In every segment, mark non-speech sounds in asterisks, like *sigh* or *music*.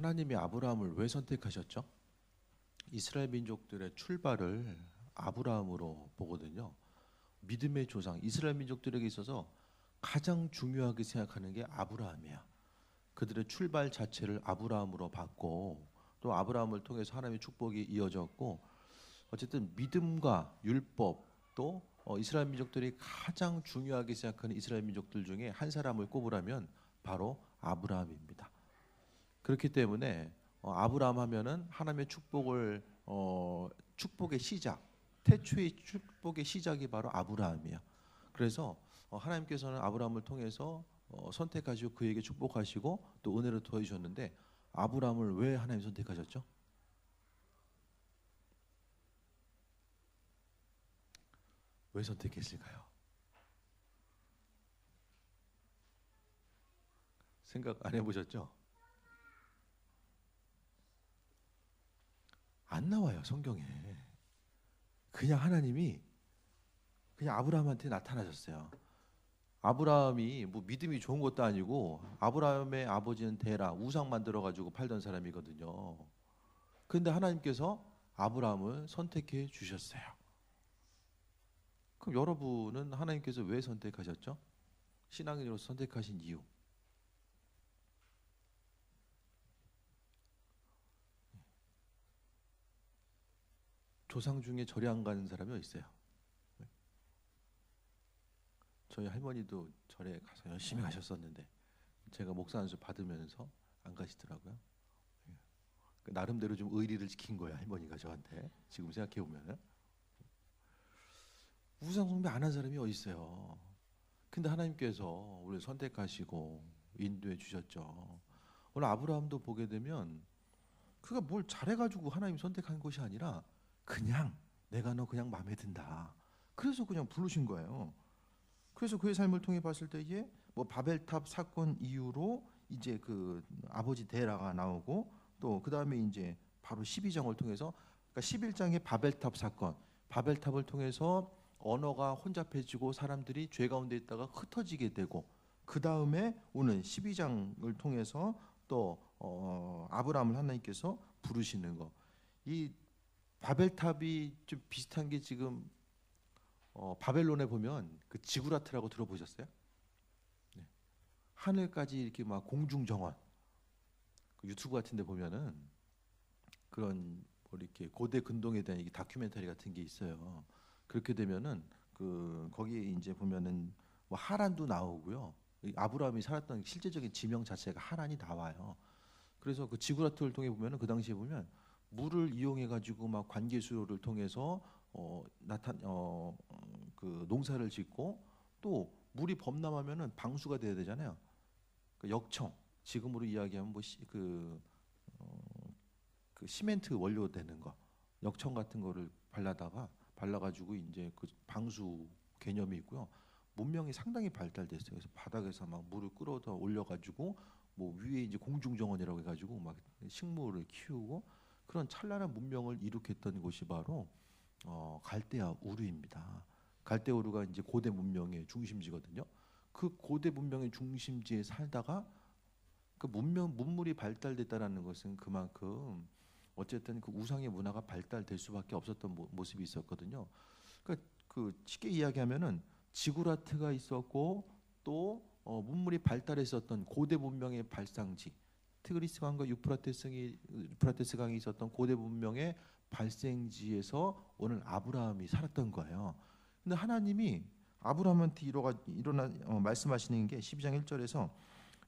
하나님이 아브라함을 왜 선택하셨죠? 이스라엘 민족들의 출발을 아브라함으로 보거든요. 믿음의 조상 이스라엘 민족들에게 있어서 가장 중요하게 생각하는 게 아브라함이야. 그들의 출발 자체를 아브라함으로 봤고 또 아브라함을 통해서 하나님의 축복이 이어졌고 어쨌든 믿음과 율법 또 어, 이스라엘 민족들이 가장 중요하게 생각하는 이스라엘 민족들 중에 한 사람을 꼽으라면 바로 아브라함입니다. 그렇기 때문에 어, 아브라함 하면은 하나님의 축복을 어, 축복의 시작, 태초의 축복의 시작이 바로 아브라함이야. 그래서 어, 하나님께서는 아브라함을 통해서 어, 선택하시고 그에게 축복하시고 또 은혜를 더해 주셨는데 아브라함을 왜 하나님 선택하셨죠? 왜 선택했을까요? 생각 안 해보셨죠? 안 나와요 성경에. 그냥 하나님이 그냥 아브라함한테 나타나셨어요. 아브라함이 뭐 믿음이 좋은 것도 아니고 아브라함의 아버지는 데라 우상 만들어 가지고 팔던 사람이거든요. 그런데 하나님께서 아브라함을 선택해 주셨어요. 그럼 여러분은 하나님께서 왜 선택하셨죠? 신앙인으로 선택하신 이유. 조상 중에 절에 안 가는 사람이 있어요. 네. 저희 할머니도 절에 가서 열심히 가셨었는데 제가 목사 안수 받으면서 안 가시더라고요. 네. 그 나름대로 좀 의리를 지킨 거야 할머니가 저한테 지금 생각해 보면은 우상 숭배 안 한 사람이 어디 있어요. 근데 하나님께서 우리를 선택하시고 인도해 주셨죠. 오늘 아브라함도 보게 되면 그가 뭘 잘해가지고 하나님 선택한 것이 아니라 그냥 내가 너 그냥 마음에 든다. 그래서 그냥 부르신 거예요. 그래서 그의 삶을 통해 봤을 때에 뭐 바벨탑 사건 이후로 이제 그 아버지 데라가 나오고 또 그 다음에 이제 바로 12장을 통해서 그러니까 11장의 바벨탑 사건, 바벨탑을 통해서 언어가 혼잡해지고 사람들이 죄 가운데 있다가 흩어지게 되고 그 다음에 오는 12장을 통해서 또 어, 아브라함을 하나님께서 부르시는 거. 이 바벨탑이 좀 비슷한 게 지금 어, 바벨론에 보면 그 지구라트라고 들어보셨어요? 네. 하늘까지 이렇게 막 공중 정원 그 유튜브 같은데 보면은 그런 뭐 이렇게 고대 근동에 대한 다큐멘터리 같은 게 있어요. 그렇게 되면은 그 거기에 이제 보면은 뭐 하란도 나오고요. 아브라함이 살았던 실제적인 지명 자체가 하란이 나와요. 그래서 그 지구라트를 통해 보면은 그 당시에 보면 물을 이용해 가지고 막 관계 수요를 통해서 어, 나타 어, 그 농사를 짓고 또 물이 범람하면은 방수가 돼야 되잖아요. 그 역청 지금으로 이야기하면 뭐그 어, 그 시멘트 원료 되는 거 역청 같은 거를 발라다가 발라가지고 이제 그 방수 개념이 있고요. 문명이 상당히 발달됐어요. 그래서 바닥에서 막 물을 끌어다 올려가지고 뭐 위에 이제 공중정원이라고 해가지고 막 식물을 키우고 그런 찬란한 문명을 이룩했던 곳이 바로 어, 갈대아 우르입니다. 갈대아 우르가 이제 고대 문명의 중심지거든요. 그 고대 문명의 중심지에 살다가 그 문명 문물이 발달됐다라는 것은 그만큼 어쨌든 그 우상의 문화가 발달될 수밖에 없었던 모, 모습이 있었거든요. 그러니까 그 쉽게 이야기하면은 지구라트가 있었고 또 어, 문물이 발달했었던 고대 문명의 발상지 티그리스 강과 유프라테스강이 유프라테스 강이 있었던 고대 문명의 발생지에서 오늘 아브라함이 살았던 거예요. 근데 하나님이 아브라함한테 일어가 일어나 어, 말씀하시는 게 12장 1절에서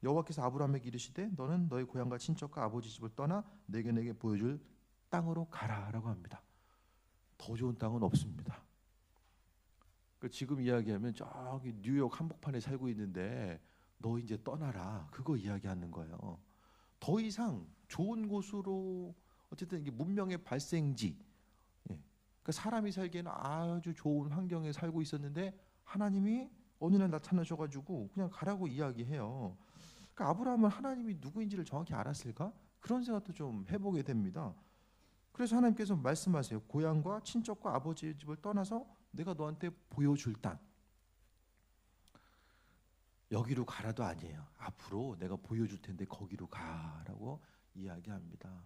여호와께서 아브라함에게 이르시되 너는 너희 고향과 친척과 아버지 집을 떠나 내게 내게 보여줄 땅으로 가라라고 합니다. 더 좋은 땅은 없습니다. 그 지금 이야기하면 저기 뉴욕 한복판에 살고 있는데 너 이제 떠나라 그거 이야기하는 거예요. 더 이상 좋은 곳으로 어쨌든 이게 문명의 발생지, 예. 그러니까 사람이 살기에는 아주 좋은 환경에 살고 있었는데 하나님이 어느 날 나타나셔가지고 그냥 가라고 이야기해요. 그러니까 아브라함은 하나님이 누구인지를 정확히 알았을까? 그런 생각도 좀 해보게 됩니다. 그래서 하나님께서 말씀하세요. 고향과 친척과 아버지의 집을 떠나서 내가 너한테 보여줄 땅. 여기로 가라도 아니에요. 앞으로 내가 보여줄 텐데 거기로 가라고 이야기합니다.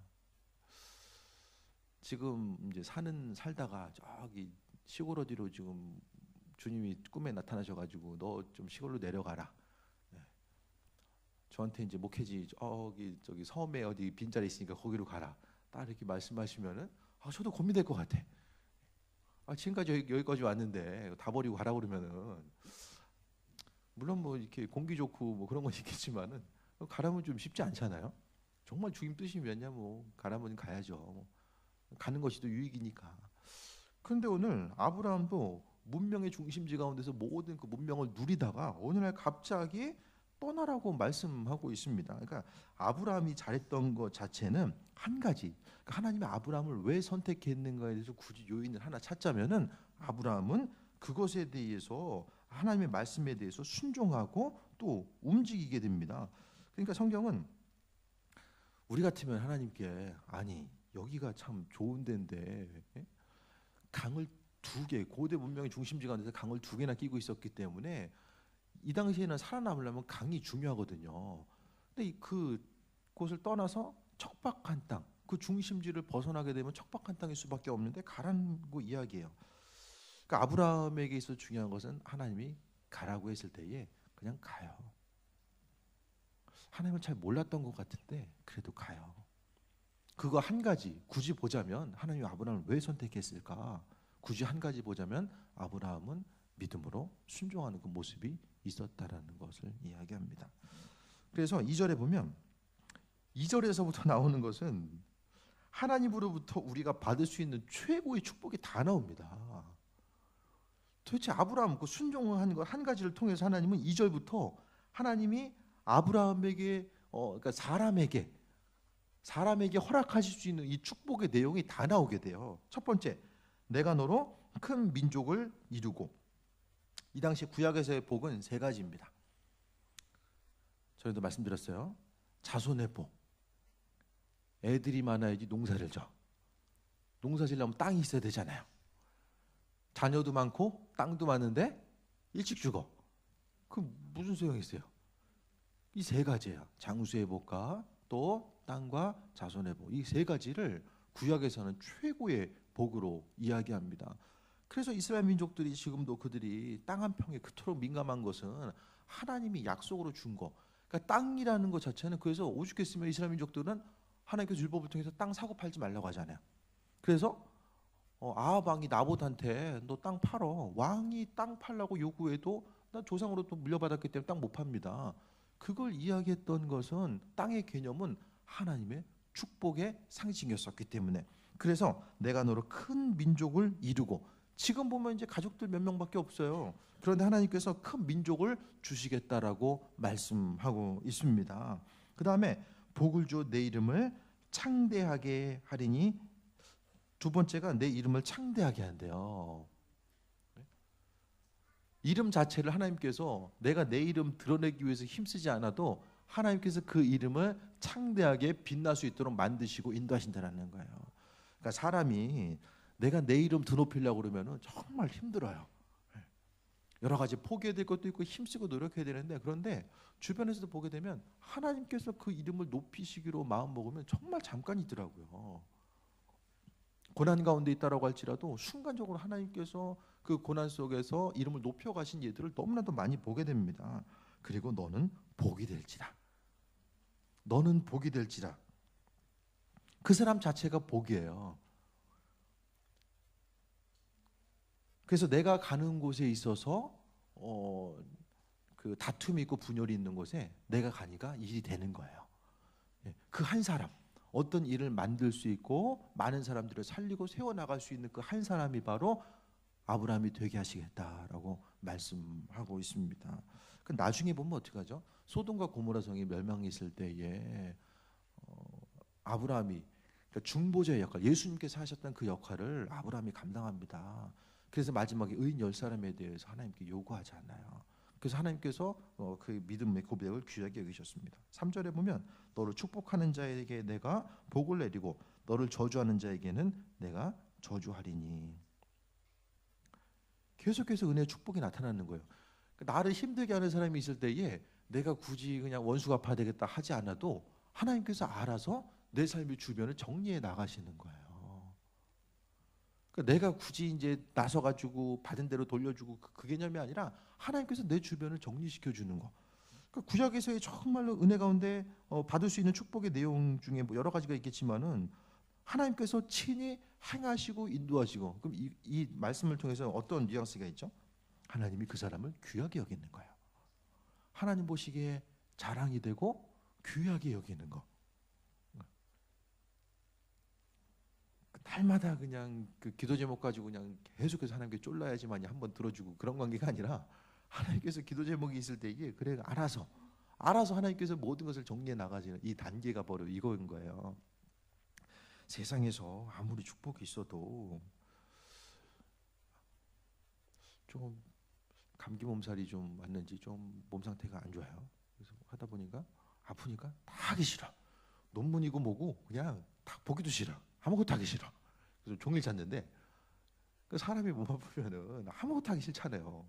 지금 이제 사는 살다가 저기 시골 어디로 지금 주님이 꿈에 나타나셔가지고 너 좀 시골로 내려가라. 예. 저한테 이제 목회지 저기 저기 섬에 어디 빈자리 있으니까 거기로 가라. 딱 이렇게 말씀하시면은 아 저도 고민될 것 같아. 아 지금까지 여기, 여기까지 왔는데 다 버리고 가라 그러면은 물론 뭐 이렇게 공기 좋고 뭐 그런 건 있겠지만은 가라면 좀 쉽지 않잖아요. 정말 주님 뜻이면야 뭐 가라면 가야죠. 뭐 가는 것이 더 유익이니까. 그런데 오늘 아브라함도 문명의 중심지 가운데서 모든 그 문명을 누리다가 어느 날 갑자기 떠나라고 말씀하고 있습니다. 그러니까 아브라함이 잘했던 것 자체는 한 가지. 그러니까 하나님이 아브라함을 왜 선택했는가에 대해서 굳이 요인을 하나 찾자면은 아브라함은 그것에 대해서 하나님의 말씀에 대해서 순종하고 또 움직이게 됩니다. 그러니까 성경은 우리 같으면 하나님께 아니 여기가 참 좋은 데인데 예? 강을 두 개, 고대 문명의 중심지가 돼서 강을 두 개나 끼고 있었기 때문에 이 당시에는 살아남으려면 강이 중요하거든요. 근데 그 곳을 떠나서 척박한 땅, 그 중심지를 벗어나게 되면 척박한 땅일 수밖에 없는데 가라고 이야기해요. 그러니까 아브라함에게 있어 중요한 것은 하나님이 가라고 했을 때에 그냥 가요. 하나님을 잘 몰랐던 것 같은데 그래도 가요. 그거 한 가지 굳이 보자면 하나님이 아브라함을 왜 선택했을까? 굳이 한 가지 보자면 아브라함은 믿음으로 순종하는 그 모습이 있었다라는 것을 이야기합니다. 그래서 2절에 보면 2절에서부터 *laughs* 나오는 것은 하나님으로부터 우리가 받을 수 있는 최고의 축복이 다 나옵니다. 도대체 아브라함 그 순종한 것 한 가지를 통해서 하나님은 2절부터 하나님이 아브라함에게 어 그러니까 사람에게 사람에게 허락하실 수 있는 이 축복의 내용이 다 나오게 돼요. 첫 번째, 내가 너로 큰 민족을 이루고 이 당시 구약에서의 복은 세 가지입니다. 저희도 말씀드렸어요. 자손의 복. 애들이 많아야지 농사를 져. 농사 지려면 땅이 있어야 되잖아요. 자녀도 많고 땅도 많은데 일찍 죽어. 그 무슨 소용이 있어요? 이 세 가지야. 장수의 복과 또 땅과 자손의 복. 이 세 가지를 구약에서는 최고의 복으로 이야기합니다. 그래서 이스라엘 민족들이 지금도 그들이 땅 한 평에 그토록 민감한 것은 하나님이 약속으로 준 거. 그러니까 땅이라는 것 자체는 그래서 오죽했으면 이스라엘 민족들은 하나님께서 율법을 통해서 땅 사고 팔지 말라고 하잖아요. 그래서 어, 아합 왕이 나봇한테 너 땅 팔어. 왕이 땅 팔라고 요구해도 나 조상으로 또 물려받았기 때문에 땅 못 팝니다. 그걸 이야기했던 것은 땅의 개념은 하나님의 축복의 상징이었었기 때문에 그래서 내가 너로 큰 민족을 이루고 지금 보면 이제 가족들 몇 명밖에 없어요. 그런데 하나님께서 큰 민족을 주시겠다라고 말씀하고 있습니다. 그 다음에 복을 줘 내 이름을 창대하게 하리니 두 번째가 내 이름을 창대하게 한대요. 이름 자체를 하나님께서 내가 내 이름 드러내기 위해서 힘쓰지 않아도 하나님께서 그 이름을 창대하게 빛날 수 있도록 만드시고 인도하신다는 거예요. 그러니까 사람이 내가 내 이름 드높이려고 그러면은 정말 힘들어요. 여러 가지 포기해야 될 것도 있고 힘쓰고 노력해야 되는데 그런데 주변에서도 보게 되면 하나님께서 그 이름을 높이시기로 마음 먹으면 정말 잠깐이더라고요. 고난 가운데 있다라고 할지라도 순간적으로 하나님께서 그 고난 속에서 이름을 높여 가신 예들을 너무나도 많이 보게 됩니다. 그리고 너는 복이 될지라. 너는 복이 될지라. 그 사람 자체가 복이에요. 그래서 내가 가는 곳에 있어서 어, 그 다툼이 있고 분열이 있는 곳에 내가 가니까 일이 되는 거예요. 예, 그한 사람 어떤 일을 만들 수 있고 많은 사람들을 살리고 세워 나갈 수 있는 그 한 사람이 바로 아브라함이 되게 하시겠다라고 말씀하고 있습니다. 그 나중에 보면 어떻게 하죠? 소돔과 고모라 성이 멸망했을 때에 어, 아브라함이 그러니까 중보자의 역할, 예수님께서 하셨던 그 역할을 아브라함이 감당합니다. 그래서 마지막에 의인 열 사람에 대해서 하나님께 요구하지 않아요. 그래서 하나님께서 어, 그 믿음의 고백을 귀하게 여기셨습니다. 3절에 보면 너를 축복하는 자에게 내가 복을 내리고 너를 저주하는 자에게는 내가 저주하리니. 계속해서 은혜의 축복이 나타나는 거예요. 그러니까 나를 힘들게 하는 사람이 있을 때에 내가 굳이 그냥 원수가 파야 되겠다 하지 않아도 하나님께서 알아서 내 삶의 주변을 정리해 나가시는 거예요. 그러니까 내가 굳이 이제 나서 가지고 받은 대로 돌려주고 그, 그 개념이 아니라 하나님께서 내 주변을 정리시켜 주는 거. 그러니까 구약에서의 정말로 은혜 가운데 어, 받을 수 있는 축복의 내용 중에 뭐 여러 가지가 있겠지만은 하나님께서 친히 행하시고 인도하시고 그럼 이, 이 말씀을 통해서 어떤 뉘앙스가 있죠? 하나님이 그 사람을 귀하게 여기는 거예요. 하나님 보시기에 자랑이 되고 귀하게 여기는 거. 날마다 그냥 그 기도 제목 가지고 그냥 계속해서 하나님께 쫄라야지만이 한번 들어주고 그런 관계가 아니라 하나님께서 기도 제목이 있을 때 이게 그래 알아서 알아서 하나님께서 모든 것을 정리해 나가시는 이 단계가 바로 이거인 거예요. 세상에서 아무리 축복이 있어도 좀 감기 몸살이 좀 왔는지 좀 몸 상태가 안 좋아요. 그래서 하다 보니까 아프니까 다 하기 싫어. 논문이고 뭐고 그냥 다 보기도 싫어. 아무것도 하기 싫어. 그래서 종일 잤는데 그 사람이 몸 아프면은 아무것도 하기 싫잖아요.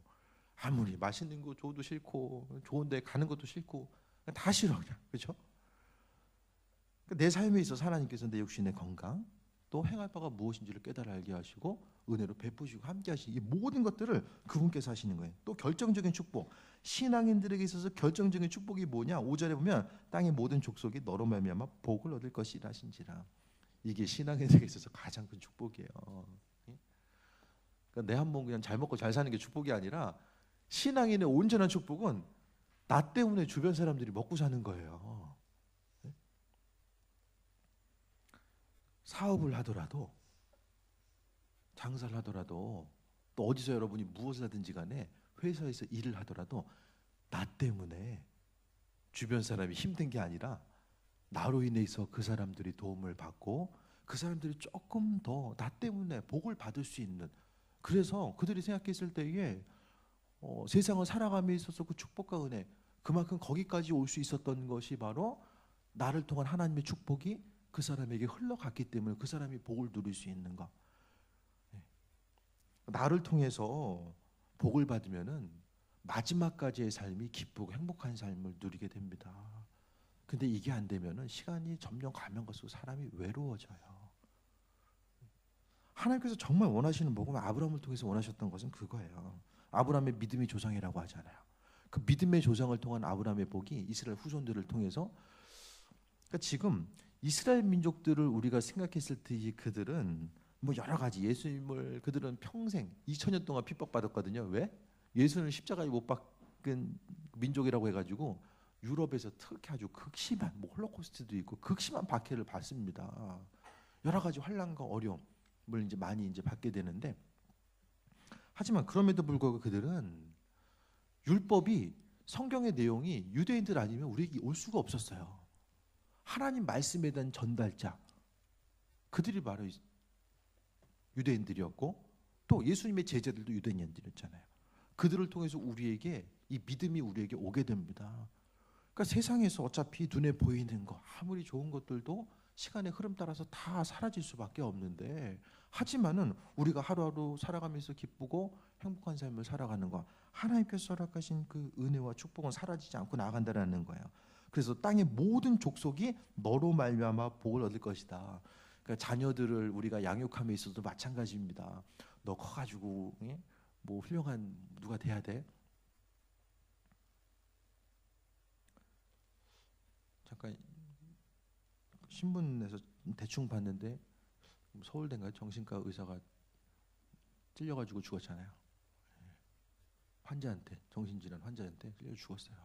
아무리 맛있는 거 줘도 싫고 좋은데 가는 것도 싫고 다 싫어 그냥 그렇죠? 내 삶에 있어서 하나님께서 내 육신의 건강 또 행할 바가 무엇인지를 깨달아 알게 하시고 은혜로 베푸시고 함께 하시는 이 모든 것들을 그분께서 하시는 거예요. 또 결정적인 축복. 신앙인들에게 있어서 결정적인 축복이 뭐냐? 5절에 보면 땅의 모든 족속이 너로 말미암아 복을 얻을 것이라 하신지라. 이게 신앙인에게 있어서 가장 큰 축복이에요. 그러니까 내한몸 그냥 잘 먹고 잘 사는 게 축복이 아니라 신앙인의 온전한 축복은 나 때문에 주변 사람들이 먹고 사는 거예요. 사업을 하더라도 장사를 하더라도 또 어디서 여러분이 무엇을 하든지 간에 회사에서 일을 하더라도 나 때문에 주변 사람이 힘든 게 아니라 나로 인해서 그 사람들이 도움을 받고 그 사람들이 조금 더 나 때문에 복을 받을 수 있는 그래서 그들이 생각했을 때에 어, 세상을 살아감에 있어서 그 축복과 은혜 그만큼 거기까지 올 수 있었던 것이 바로 나를 통한 하나님의 축복이 그 사람에게 흘러갔기 때문에 그 사람이 복을 누릴 수 있는 것. 네. 나를 통해서 복을 받으면은 마지막까지의 삶이 기쁘고 행복한 삶을 누리게 됩니다. 근데 이게 안 되면은 시간이 점점 가면 갈수록 사람이 외로워져요. 하나님께서 정말 원하시는 복은 아브라함을 통해서 원하셨던 것은 그거예요. 아브라함의 믿음의 조상이라고 하잖아요. 그 믿음의 조상을 통한 아브라함의 복이 이스라엘 후손들을 통해서 그러니까 지금 이스라엘 민족들을 우리가 생각했을 때 그들은 뭐 여러 가지 예수님을 그들은 평생 2000년 동안 핍박받았거든요. 왜? 예수는 십자가에 못 박은 민족이라고 해 가지고 유럽에서 특히 아주 극심한 뭐 홀로코스트도 있고 극심한 박해를 받습니다. 여러 가지 환란과 어려움을 이제 많이 이제 받게 되는데 하지만 그럼에도 불구하고 그들은 율법이 성경의 내용이 유대인들 아니면 우리에게 올 수가 없었어요. 하나님 말씀에 대한 전달자 그들이 바로 유대인들이었고 또 예수님의 제자들도 유대인들이었잖아요. 그들을 통해서 우리에게 이 믿음이 우리에게 오게 됩니다. 그러니까 세상에서 어차피 눈에 보이는 거 아무리 좋은 것들도 시간의 흐름 따라서 다 사라질 수밖에 없는데 하지만은 우리가 하루하루 살아가면서 기쁘고 행복한 삶을 살아가는 거 하나님께서 허락하신 그 은혜와 축복은 사라지지 않고 나간다라는 거예요. 그래서 땅의 모든 족속이 너로 말미암아 복을 얻을 것이다. 그러니까 자녀들을 우리가 양육함에 있어도 마찬가지입니다. 너 커가지고 예? 뭐 훌륭한 누가 돼야 돼? 잠깐 신문에서 대충 봤는데 서울대인가 정신과 의사가 찔려가지고 죽었잖아요. 예. 환자한테 정신질환 환자한테 찔려 죽었어요.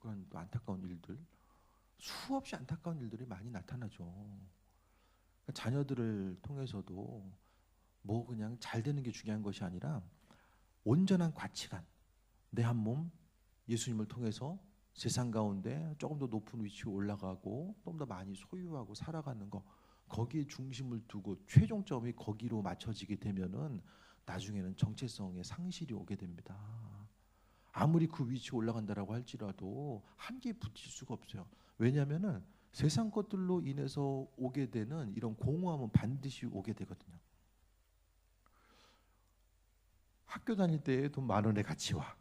그런 또 안타까운 일들 수없이 안타까운 일들이 많이 나타나죠. 그러니까 자녀들을 통해서도 뭐 그냥 잘 되는 게 중요한 것이 아니라 온전한 가치관 내 한 몸 예수님을 통해서 세상 가운데 조금 더 높은 위치에 올라가고 좀 더 많이 소유하고 살아가는 거 거기에 중심을 두고 최종점이 거기로 맞춰지게 되면은 나중에는 정체성의 상실이 오게 됩니다. 아무리 그 위치에 올라간다라고 할지라도 한계에 붙일 수가 없어요. 왜냐하면은 세상 것들로 인해서 오게 되는 이런 공허함은 반드시 오게 되거든요. 학교 다닐 때 돈 만 원의 가치와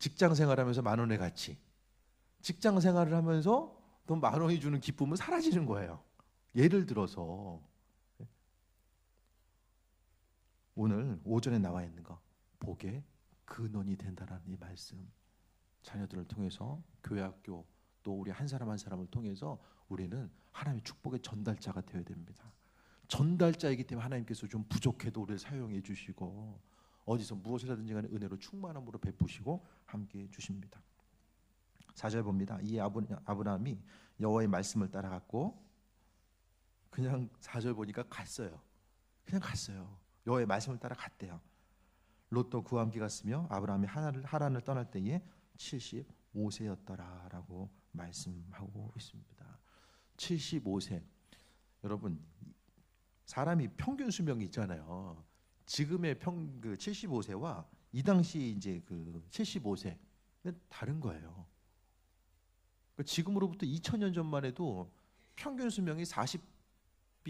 직장 생활하면서 만 원의 가치, 직장 생활을 하면서 돈 만 원이 주는 기쁨은 사라지는 거예요. 예를 들어서 오늘 오전에 나와 있는 거 복의 근원이 된다라는 이 말씀 자녀들을 통해서 교회 학교 또 우리 한 사람 한 사람을 통해서 우리는 하나님의 축복의 전달자가 되어야 됩니다. 전달자이기 때문에 하나님께서 좀 부족해도 우리를 사용해 주시고 어디서 무엇을 하든지 간에 은혜로 충만함으로 베푸시고 함께 해 주십니다. 4절 봅니다. 이 아브, 아브라함이 여호와의 말씀을 따라갔고 그냥 4절 보니까 갔어요. 그냥 갔어요. 여호와의 말씀을 따라 갔대요. 롯도 그와 함께 갔으며 아브라함이 하란을, 하란을 떠날 때에 75세였더라라고 말씀하고 있습니다. 75세. 여러분 사람이 평균 수명이 있잖아요. 지금의 평 그 75세와 이 당시 이제 그 75세 다른 거예요. 그러니까 지금으로부터 2000년 전만 해도 평균 수명이 40이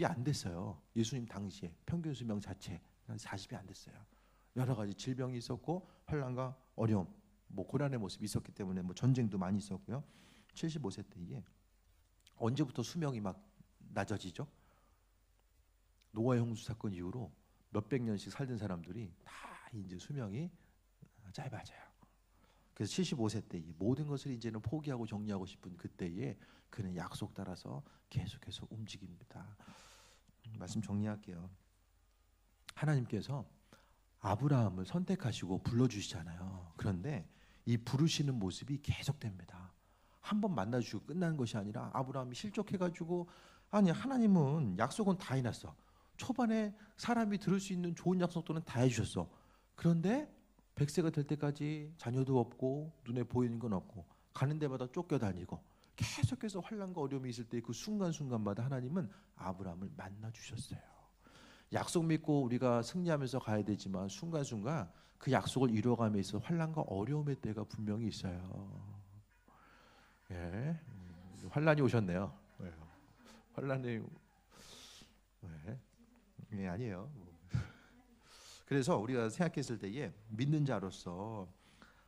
안 됐어요. 예수님 당시에 평균 수명 자체 40이 안 됐어요. 여러 가지 질병이 있었고 환란과 어려움, 뭐 고난의 모습이 있었기 때문에 뭐 전쟁도 많이 있었고요. 75세 때에 언제부터 수명이 막 낮아지죠? 노아 형수 사건 이후로 몇백 년씩 살던 사람들이 다 이제 수명이 짧아져요. 그래서 75세 때 모든 것을 이제는 포기하고 정리하고 싶은 그때에 그는 약속 따라서 계속해서 움직입니다. 말씀 정리할게요. 하나님께서 아브라함을 선택하시고 불러주시잖아요. 그런데 이 부르시는 모습이 계속됩니다. 한 번 만나주고 끝나는 것이 아니라 아브라함이 실족해가지고 아니 하나님은 약속은 다 해놨어. 초반에 사람이 들을 수 있는 좋은 약속들은 다 해주셨어. 그런데 백세가 될 때까지 자녀도 없고 눈에 보이는 건 없고 가는 데마다 쫓겨다니고 계속해서 환란과 어려움이 있을 때 그 순간순간마다 하나님은 아브라함을 만나 주셨어요. 약속 믿고 우리가 승리하면서 가야 되지만 순간순간 그 약속을 이루어감에 있어 환란과 어려움의 때가 분명히 있어요. 예, 환란이 오셨네요. 예. 환란이 예. 예, 아니에요. 그래서 우리가 생각했을 때에 믿는 자로서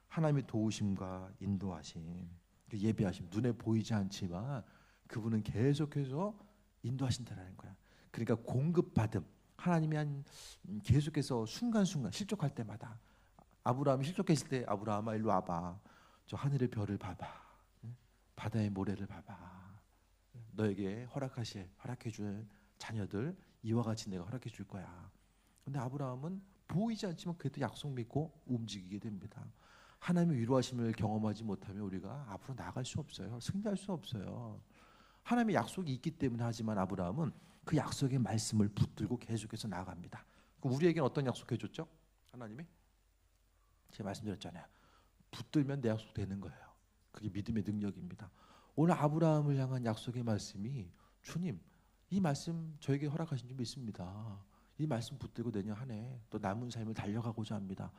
하나님의 도우심과 인도하심, 그 예배하심 눈에 보이지 않지만 그분은 계속해서 인도하신다라는 거야. 그러니까 공급받음 하나님이 한 계속해서 순간순간 실족할 때마다 아브라함이 실족했을 때 아브라함아 일로 와봐. 저 하늘의 별을 봐봐. 바다의 모래를 봐봐. 너에게 허락하실 허락해 줄 자녀들 이와 같이 내가 허락해 줄 거야. 근데 아브라함은 보이지 않지만 그래도 약속 믿고 움직이게 됩니다. 하나님의 위로하심을 경험하지 못하면 우리가 앞으로 나갈 수 없어요. 승리할 수 없어요. 하나님의 약속이 있기 때문에 하지만 아브라함은 그 약속의 말씀을 붙들고 계속해서 나아갑니다. 우리에게는 어떤 약속해 줬죠? 하나님이 제가 말씀드렸잖아요. 붙들면 내 약속 되는 거예요. 그게 믿음의 능력입니다. 오늘 아브라함을 향한 약속의 말씀이 주님 이 말씀 저에게 허락하신 줄 믿습니다. 이 말씀 붙들고 내년 한 해 또 남은 삶을 달려가고자 합니다.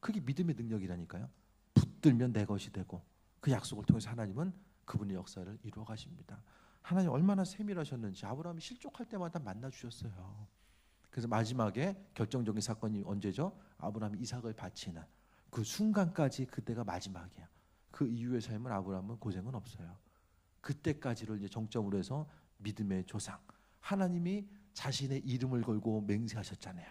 그게 믿음의 능력이라니까요. 붙들면 내 것이 되고 그 약속을 통해서 하나님은 그분의 역사를 이루어 가십니다. 하나님 얼마나 세밀하셨는지 아브라함이 실족할 때마다 만나 주셨어요. 그래서 마지막에 결정적인 사건이 언제죠? 아브라함이 이삭을 바치는 그 순간까지 그때가 마지막이야. 그 이후의 삶은 아브라함은 고생은 없어요. 그때까지를 이제 정점으로 해서 믿음의 조상 하나님이 자신의 이름을 걸고 맹세하셨잖아요.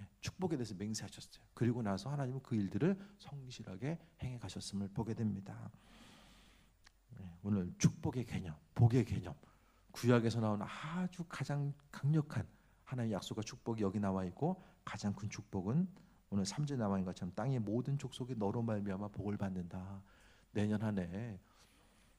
예, 축복에 대해서 맹세하셨어요. 그리고 나서 하나님은 그 일들을 성실하게 행해 가셨음을 보게 됩니다. 예, 오늘 축복의 개념, 복의 개념, 구약에서 나온 아주 가장 강력한 하나님의 약속과 축복이 여기 나와 있고 가장 큰 축복은 오늘 3절 나와 있는 것처럼 땅의 모든 족속이 너로 말미암아 복을 받는다. 내년 한 해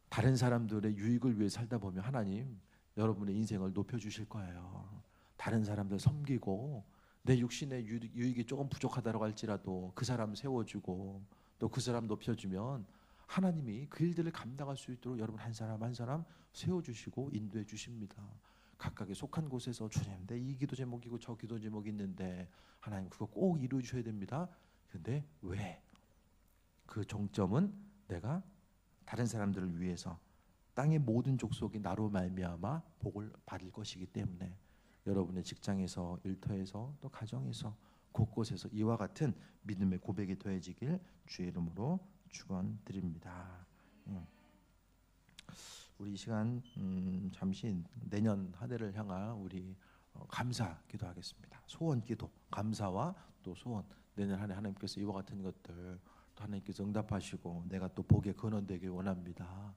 다른 사람들의 유익을 위해 살다 보면 하나님 여러분의 인생을 높여 주실 거예요. 다른 사람들 섬기고 내 육신의 유익이 조금 부족하다고 할지라도 그 사람 세워주고 또 그 사람 높여주면 하나님이 그 일들을 감당할 수 있도록 여러분 한 사람 한 사람 세워주시고 인도해 주십니다. 각각의 속한 곳에서 주님 내 이 기도 제목이고 저 기도 제목이 있는데 하나님 그거 꼭 이루어 주셔야 됩니다. 근데 왜? 그 정점은 내가 다른 사람들을 위해서 땅의 모든 족속이 나로 말미암아 복을 받을 것이기 때문에 여러분의 직장에서 일터에서 또 가정에서 곳곳에서 이와 같은 믿음의 고백이 더해지길 주의 이름으로 축원드립니다. 음. 우리 이 시간 음, 잠시 내년 한 해를 향한 우리 어, 감사 기도하겠습니다. 소원 기도, 감사와 또 소원. 내년 한 해 하나님께서 이와 같은 것들 또 하나님께서 응답하시고 내가 또 복의 근원 되길 원합니다.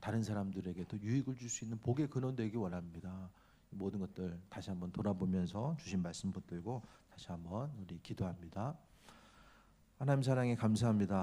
다른 사람들에게 또 유익을 줄 수 있는 복의 근원되길 원합니다. 이 모든 것들 다시 한번 돌아보면서 주신 말씀 붙들고 다시 한번 우리 기도합니다. 하나님 사랑에 감사합니다.